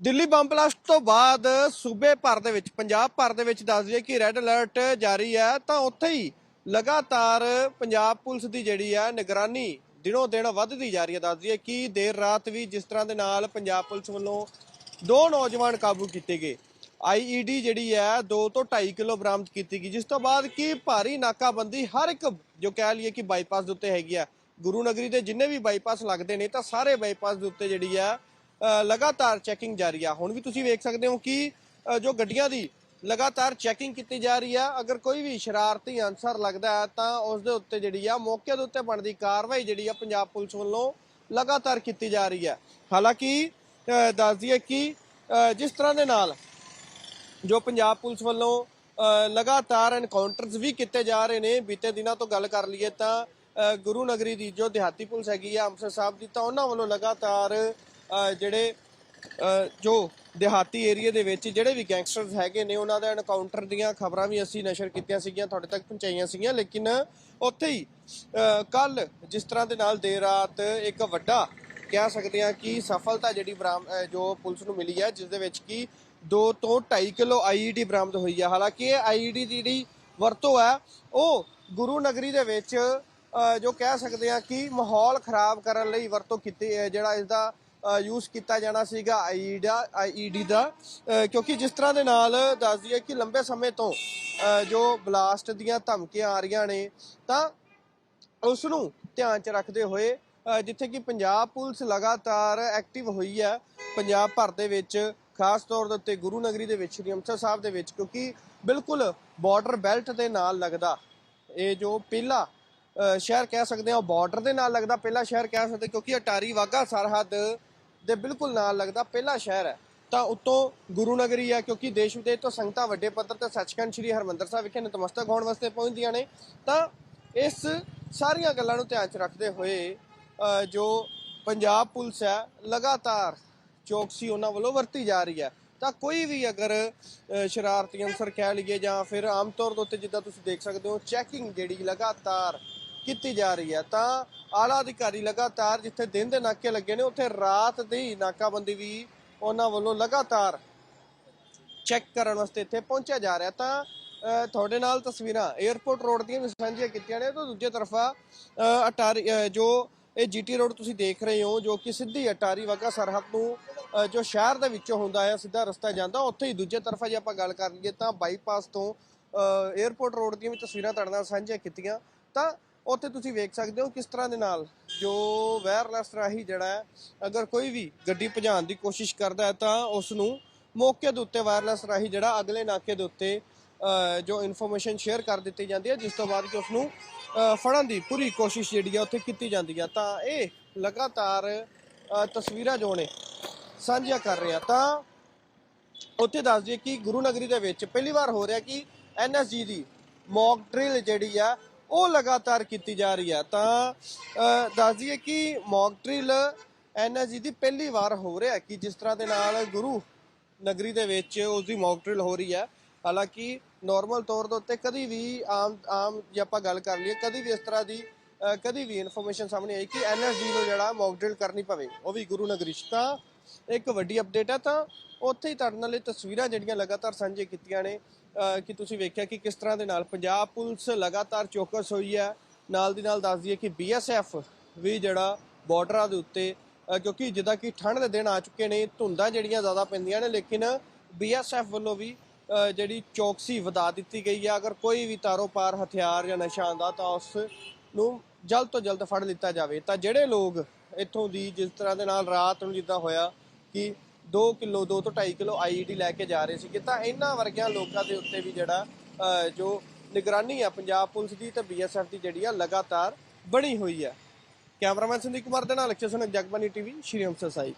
Delhi bomb blast ਤੋਂ ਬਾਅਦ ਸੂਬੇ ਭਰ ਦੇ ਵਿੱਚ, ਪੰਜਾਬ ਭਰ ਦੇ ਵਿੱਚ ਦੱਸ ਦਈਏ ਕਿ ਰੈੱਡ ਅਲਰਟ ਜਾਰੀ ਹੈ, ਤਾਂ ਉੱਥੇ ਹੀ ਲਗਾਤਾਰ ਪੰਜਾਬ ਪੁਲਿਸ ਦੀ ਜਿਹੜੀ ਹੈ ਨਿਗਰਾਨੀ ਦਿਨੋਂ ਦਿਨ ਵੱਧਦੀ ਜਾ ਰਹੀ ਹੈ। ਦੱਸ ਦਈਏ ਕਿ ਦੇਰ ਰਾਤ ਵੀ ਜਿਸ ਤਰ੍ਹਾਂ ਦੇ ਨਾਲ ਪੰਜਾਬ ਪੁਲਿਸ ਵੱਲੋਂ ਦੋ ਨੌਜਵਾਨ ਕਾਬੂ ਕੀਤੇ ਗਏ। ਆਈਈਡੀ ਜਿਹੜੀ ਹੈ 2 ਤੋਂ 2.5 ਕਿਲੋ ਬਰਾਮਦ ਕੀਤੀ ਗਈ, ਜਿਸ ਤੋਂ ਬਾਅਦ ਕਿ ਭਾਰੀ ਨਾਕਾਬੰਦੀ ਹਰ ਇੱਕ ਜੋ ਕਹਿ ਲਈਏ ਕਿ ਬਾਈਪਾਸ ਦੇ ਉੱਤੇ ਹੈਗੀ ਆ ਗੁਰੂ ਨਗਰੀ ਦੇ ਜਿੰਨੇ ਵੀ ਬਾਈਪਾਸ ਲੱਗਦੇ ਨੇ, ਤਾਂ ਸਾਰੇ ਬਾਈਪਾਸ ਦੇ ਉੱਤੇ ਜਿਹੜੀ ਆ ਲਗਾਤਾਰ ਚੈਕਿੰਗ ਜਾਰੀ ਆ। ਹੁਣ ਵੀ ਤੁਸੀਂ ਵੇਖ ਸਕਦੇ ਹੋ ਕਿ ਜੋ ਗੱਡੀਆਂ ਦੀ ਲਗਾਤਾਰ ਚੈਕਿੰਗ ਕੀਤੀ ਜਾ ਰਹੀ ਆ ਅਗਰ ਕੋਈ ਵੀ ਸ਼ਰਾਰਤੀ ਅਨਸਰ ਲੱਗਦਾ ਹੈ ਤਾਂ ਉਸ ਦੇ ਉੱਤੇ ਜਿਹੜੀ ਆ ਮੌਕੇ ਦੇ ਉੱਤੇ ਬਣਦੀ ਕਾਰਵਾਈ ਜਿਹੜੀ ਆ ਪੰਜਾਬ ਪੁਲਿਸ ਵੱਲੋਂ ਲਗਾਤਾਰ ਕੀਤੀ ਜਾ ਰਹੀ ਹੈ ਹਾਲਾਂਕਿ ਅ, ਦੱਸ ਦਈਏ ਕਿ ਜਿਸ ਤਰ੍ਹਾਂ ਦੇ ਨਾਲ ਜੋ ਪੰਜਾਬ ਪੁਲਿਸ ਵੱਲੋਂ ਲਗਾਤਾਰ ਐਨਕਾਊਂਟਰਸ ਵੀ ਕੀਤੇ ਜਾ ਰਹੇ ਨੇ ਬੀਤੇ ਦਿਨਾਂ ਤੋਂ ਗੱਲ ਕਰ ਲਈਏ ਤਾਂ ਗੁਰੂ ਨਗਰੀ ਦੀ ਜੋ ਦਿਹਾਤੀ ਪੁਲਿਸ ਹੈਗੀ ਆ ਅੰਮ੍ਰਿਤਸਰ ਸਾਹਿਬ ਦੀ ਤਾਂ ਉਹਨਾਂ ਵੱਲੋਂ ਲਗਾਤਾਰ ਜਿਹੜੇ ਜੋ ਦਿਹਾਤੀ ਏਰੀਆ ਦੇ ਵਿੱਚ ਜਿਹੜੇ ਵੀ ਗੈਂਗਸਟਰਸ ਹੈਗੇ ਨੇ, ਉਹਨਾਂ ਦਾ ਐਨਕਾਊਂਟਰ ਦੀਆਂ ਖਬਰਾਂ ਵੀ ਅਸੀਂ ਨਸ਼ਰ ਕੀਤੀਆਂ ਸੀਗੀਆਂ, ਤੁਹਾਡੇ ਤੱਕ ਪਹੁੰਚਾਈਆਂ ਸੀਗੀਆਂ, ਲੇਕਿਨ ਉੱਥੇ ਹੀ ਕੱਲ ਜਿਸ ਤਰ੍ਹਾਂ ਦੇ ਨਾਲ ਦੇਰ ਰਾਤ ਇੱਕ ਵੱਡਾ ਕਹਿ ਸਕਦੇ ਹਾਂ ਕਿ ਸਫਲਤਾ ਜਿਹੜੀ ਬਰਾਮ ਜੋ ਪੁਲਿਸ ਨੂੰ ਮਿਲੀ ਹੈ, ਜਿਸ ਦੇ ਵਿੱਚ ਕਿ 2 ਤੋਂ 2.5 ਕਿਲੋ ਆਈਈਡੀ ਬਰਾਮਦ ਹੋਈ ਹੈ। ਹਾਲਾਂਕਿ ਇਹ ਆਈਈਡੀ ਦੀ ਜਿਹੜੀ ਵਰਤੋਂ ਹੈ, ਉਹ ਗੁਰੂ ਨਗਰੀ ਦੇ ਵਿੱਚ ਜੋ ਕਹਿ ਸਕਦੇ ਹਾਂ ਕਿ ਮਾਹੌਲ ਖਰਾਬ ਕਰਨ ਲਈ ਵਰਤੋਂ ਕੀਤੀ ਜਿਹੜਾ ਇਸ ਦਾ ਯੂਜ਼ ਕੀਤਾ ਜਾਣਾ ਸੀਗਾ ਆਈਡਾ ਆਈਈਡੀ ਦਾ। ਕਿਉਂਕਿ ਜਿਸ ਤਰ੍ਹਾਂ ਦੇ ਨਾਲ ਦੱਸਦੀ ਹੈ ਕਿ ਲੰਬੇ ਸਮੇਂ ਤੋਂ ਜੋ ਬਲਾਸਟ ਦੀਆਂ ਧਮਕੀਆਂ ਆ ਰਹੀਆਂ ਨੇ, ਤਾਂ ਉਸ ਨੂੰ ਧਿਆਨ 'ਚ ਰੱਖਦੇ ਹੋਏ ਜਿੱਥੇ ਕਿ ਪੰਜਾਬ ਪੁਲਿਸ ਲਗਾਤਾਰ ਐਕਟਿਵ ਹੋਈ ਹੈ, ਪੰਜਾਬ ਭਰ ਦੇ ਵਿੱਚ, ਖਾਸ ਤੌਰ ਦੇ ਉੱਤੇ ਗੁਰੂ ਨਗਰੀ ਦੇ ਵਿੱਚ, ਸ੍ਰੀ ਅੰਮ੍ਰਿਤਸਰ ਸਾਹਿਬ ਦੇ ਵਿੱਚ, ਕਿਉਂਕਿ ਬਿਲਕੁਲ ਬਾਰਡਰ ਬੈਲਟ ਦੇ ਨਾਲ ਲੱਗਦਾ। ਇਹ ਜੋ ਪਹਿਲਾ ਸ਼ਹਿਰ ਕਹਿ ਸਕਦੇ ਹਾਂ ਬਾਰਡਰ ਦੇ ਨਾਲ ਲੱਗਦਾ, ਪਹਿਲਾ ਸ਼ਹਿਰ ਕਹਿ ਸਕਦੇ ਕਿਉਂਕਿ ਅਟਾਰੀ ਵਾਗਾ ਸਰਹੱਦ ਦੇ ਬਿਲਕੁਲ ਨਾਲ ਲੱਗਦਾ, ਪਹਿਲਾ ਸ਼ਹਿਰ ਹੈ। ਤਾਂ ਉੱਤੋਂ ਗੁਰੂ ਨਗਰੀ ਹੈ, ਕਿਉਂਕਿ ਦੇਸ਼ ਵਿਦੇਸ਼ ਤੋਂ ਸੰਗਤਾਂ ਵੱਡੇ ਪੱਧਰ ਤੇ ਸੱਚਖੰਡ ਸ੍ਰੀ ਹਰਮੰਦਰ ਸਾਹਿਬ ਵਿਖੇ ਨਤਮਸਤਕ ਹੋਣ ਵਾਸਤੇ ਪਹੁੰਚਦੀਆਂ ਨੇ। ਤਾਂ ਇਸ ਸਾਰੀਆਂ ਗੱਲਾਂ ਨੂੰ ਧਿਆਨ 'ਚ ਰੱਖਦੇ ਹੋਏ ਜੋ ਪੰਜਾਬ ਪੁਲਿਸ ਹੈ, ਲਗਾਤਾਰ ਚੌਕਸੀ ਉਹਨਾਂ ਵੱਲੋਂ ਵਰਤੀ ਜਾ ਰਹੀ ਹੈ। ਤਾਂ ਕੋਈ ਵੀ ਅਗਰ ਸ਼ਰਾਰਤੀ ਅਨਸਰ ਕਹਿ ਲਈਏ ਜਾਂ ਫਿਰ ਆਮ ਤੌਰ ਦੇ ਉੱਤੇ ਜਿੱਦਾਂ ਤੁਸੀਂ ਦੇਖ ਸਕਦੇ ਹੋ, ਚੈਕਿੰਗ ਜਿਹੜੀ ਲਗਾਤਾਰ ਕੀਤੀ ਜਾ ਰਹੀ ਹੈ। ਤਾਂ ਆਲਾ ਅਧਿਕਾਰੀ ਲਗਾਤਾਰ ਜਿੱਥੇ ਦਿਨ ਦੇ ਨਾਕੇ ਲੱਗੇ ਨੇ, ਉੱਥੇ ਰਾਤ ਦੀ ਨਾਕਾਬੰਦੀ ਵੀ ਉਹਨਾਂ ਵੱਲੋਂ ਲਗਾਤਾਰ ਚੈੱਕ ਕਰਨ ਵਾਸਤੇ ਇੱਥੇ ਪਹੁੰਚਿਆ ਜਾ ਰਿਹਾ। ਤਾਂ ਤੁਹਾਡੇ ਨਾਲ ਤਸਵੀਰਾਂ 에어ਪੋਰਟ ਰੋਡ ਦੀਆਂ ਵੀ ਸਾਂਝੀਆਂ ਕੀਤੀਆਂ ਨੇ। ਤਾਂ ਦੂਜੇ ਤਰਫਾ ਅਟਾਰੀ ਜੋ ਇਹ ਜੀਟੀ ਰੋਡ ਤੁਸੀਂ ਦੇਖ ਰਹੇ ਹੋ, ਜੋ ਕਿ ਸਿੱਧੀ ਅਟਾਰੀ ਵਗਾ ਸਰਹੱਦ ਨੂੰ ਜੋ ਸ਼ਹਿਰ ਦੇ ਵਿੱਚੋਂ ਹੁੰਦਾ ਹੈ, ਸਿੱਧਾ ਰਸਤਾ ਜਾਂਦਾ, ਉੱਥੇ ਹੀ ਦੂਜੇ ਤਰਫਾ ਜੇ ਆਪਾਂ ਗੱਲ ਕਰ ਲਈਏ ਤਾਂ ਬਾਈਪਾਸ ਤੋਂ 에어ਪੋਰਟ ਰੋਡ ਦੀਆਂ ਵੀ ਤਸਵੀਰਾਂ ਤੁਹਾਡੇ ਨਾਲ ਸਾਂਝੀਆਂ ਕੀਤੀਆਂ। ਤਾਂ ਉੱਥੇ ਤੁਸੀਂ ਵੇਖ ਸਕਦੇ ਹੋ ਕਿਸ ਤਰ੍ਹਾਂ ਦੇ ਨਾਲ ਜੋ ਵਾਇਰਲੈਸ ਰਾਹੀਂ ਜਿਹੜਾ ਅਗਰ ਕੋਈ ਵੀ ਗੱਡੀ ਭਜਾਉਣ ਦੀ ਕੋਸ਼ਿਸ਼ ਕਰਦਾ ਹੈ ਤਾਂ ਉਸ ਨੂੰ ਮੌਕੇ ਦੇ ਉੱਤੇ ਵਾਇਰਲੈਸ ਰਾਹੀਂ ਜਿਹੜਾ ਅਗਲੇ ਨਾਕੇ ਦੇ ਉੱਤੇ ਜੋ ਇਨਫੋਰਮੇਸ਼ਨ ਸ਼ੇਅਰ ਕਰ ਦਿੱਤੀ ਜਾਂਦੀ ਹੈ, ਜਿਸ ਤੋਂ ਬਾਅਦ ਕਿ ਉਸ ਨੂੰ ਫੜਨ ਦੀ ਪੂਰੀ ਕੋਸ਼ਿਸ਼ ਜਿਹੜੀ ਹੈ ਉੱਥੇ ਕੀਤੀ ਜਾਂਦੀ ਹੈ। ਤਾਂ ਇਹ ਲਗਾਤਾਰ ਤਸਵੀਰਾਂ ਜੋ ਨੇ, ਸਾਂਝੀਆਂ ਕਰ ਰਿਹਾ। ਤਾਂ ਉੱਥੇ ਦੱਸ ਦਈਏ ਕਿ ਗੁਰੂ ਨਗਰੀ ਦੇ ਵਿੱਚ ਪਹਿਲੀ ਵਾਰ ਹੋ ਰਿਹਾ ਕਿ ਐਨਐਸਜੀ ਦੀ ਮੌਕ ਡਰਿਲ ਜਿਹੜੀ ਆ ਉਹ ਲਗਾਤਾਰ ਕੀਤੀ ਜਾ ਰਹੀ ਹੈ ਤਾਂ ਅ, ਦੱਸ ਦਈਏ ਕਿ ਮੌਕ ਡਰਿਲ ਐਨਐਸਜੀ ਦੀ ਪਹਿਲੀ ਵਾਰ ਹੋ ਰਿਹਾ ਕਿ ਜਿਸ ਤਰ੍ਹਾਂ ਦੇ ਨਾਲ ਗੁਰੂ ਨਗਰੀ ਦੇ ਵਿੱਚ ਉਸ ਦੀ ਮੌਕ ਡਰਿਲ ਹੋ ਰਹੀ ਹੈ ਹਾਲਾਂਕਿ ਨਾਰਮਲ ਤੌਰ ਦੇ ਉੱਤੇ ਕਦੀ ਵੀ ਆਮ ਆਮ ਜੇ ਆਪਾਂ ਗੱਲ ਕਰ ਲਈਏ ਕਦੀ ਵੀ ਇਸ ਤਰ੍ਹਾਂ ਦੀ ਕਦੀ ਵੀ ਇਨਫੋਰਮੇਸ਼ਨ ਸਾਹਮਣੇ ਆਈ ਕਿ ਐਨਐਸਜੀ ਨੂੰ ਜਿਹੜਾ ਮੌਕ ਡਰਿਲ ਕਰਨੀ ਪਵੇ ਉਹ ਵੀ ਗੁਰੂ ਨਗਰੀ 'ਚ। ਤਾਂ ਇੱਕ ਵੱਡੀ ਅਪਡੇਟ ਹੈ ਤਾਂ ਉੱਥੇ ਹੀ ਤੁਹਾਡੇ ਨਾਲ ਇਹ ਤਸਵੀਰਾਂ ਜਿਹੜੀਆਂ ਲਗਾਤਾਰ ਸਾਂਝੇ ਕੀਤੀਆਂ ਨੇ ਕਿ ਤੁਸੀਂ ਵੇਖਿਆ ਕਿ ਕਿਸ ਤਰ੍ਹਾਂ ਦੇ ਨਾਲ ਪੰਜਾਬ ਪੁਲਿਸ ਲਗਾਤਾਰ ਚੌਕਸ ਹੋਈ ਹੈ। ਨਾਲ ਦੀ ਨਾਲ ਦੱਸ ਦਈਏ ਕਿ ਬੀਐਸਐਫ ਵੀ ਜਿਹੜਾ ਬਾਰਡਰਾਂ ਦੇ ਉੱਤੇ ਕਿਉਂਕਿ ਜਿੱਦਾਂ ਕਿ ਠੰਡ ਦੇ ਦਿਨ ਆ ਚੁੱਕੇ ਨੇ, ਧੁੰਦਾਂ ਜਿਹੜੀਆਂ ਜ਼ਿਆਦਾ ਪੈਂਦੀਆਂ ਨੇ, ਲੇਕਿਨ ਬੀਐਸਐਫ ਵੱਲੋਂ ਵੀ ਜਿਹੜੀ ਚੌਕਸੀ ਵਧਾ ਦਿੱਤੀ ਗਈ ਹੈ। ਅਗਰ ਕੋਈ ਵੀ ਤਾਰੋ ਪਾਰ ਹਥਿਆਰ ਜਾਂ ਨਸ਼ਾ ਆਉਂਦਾ ਤਾਂ ਉਸ ਨੂੰ ਜਲਦ ਤੋਂ ਜਲਦ ਫੜ ਲਿੱਤਾ ਜਾਵੇ। ਤਾਂ ਜਿਹੜੇ ਲੋਕ ਇੱਥੋਂ ਦੀ ਜਿਸ ਤਰ੍ਹਾਂ ਦੇ ਨਾਲ ਰਾਤ ਨੂੰ ਜਿੱਦਾਂ ਹੋਇਆ ਕਿ 2 ਕਿਲੋ 2 ਤੋਂ 2.5 ਕਿਲੋ ਆਈਈਡੀ ਲੈ ਕੇ ਜਾ ਰਹੇ ਸੀਗੇ, ਤਾਂ ਇਹਨਾਂ ਵਰਗਿਆਂ ਲੋਕਾਂ ਦੇ ਉੱਤੇ ਵੀ ਜਿਹੜਾ ਜੋ ਨਿਗਰਾਨੀ ਆ ਪੰਜਾਬ ਪੁਲਿਸ ਦੀ ਤੇ ਬੀਐਸਐਫ ਦੀ ਜਿਹੜੀ ਆ ਲਗਾਤਾਰ ਬਣੀ ਹੋਈ ਹੈ ਕੈਮਰਾਮੈਨ ਸੰਦੀਪ ਕੁਮਾਰ ਦੇ ਨਾਲ ਅਕਸ਼ੇ ਸੁਨਕ ਜਗਬਾਨੀ ਟੀਵੀ, ਸ਼੍ਰੀ ਅੰਮ੍ਰਿਤਸਰ ਸਾਹਿਬ।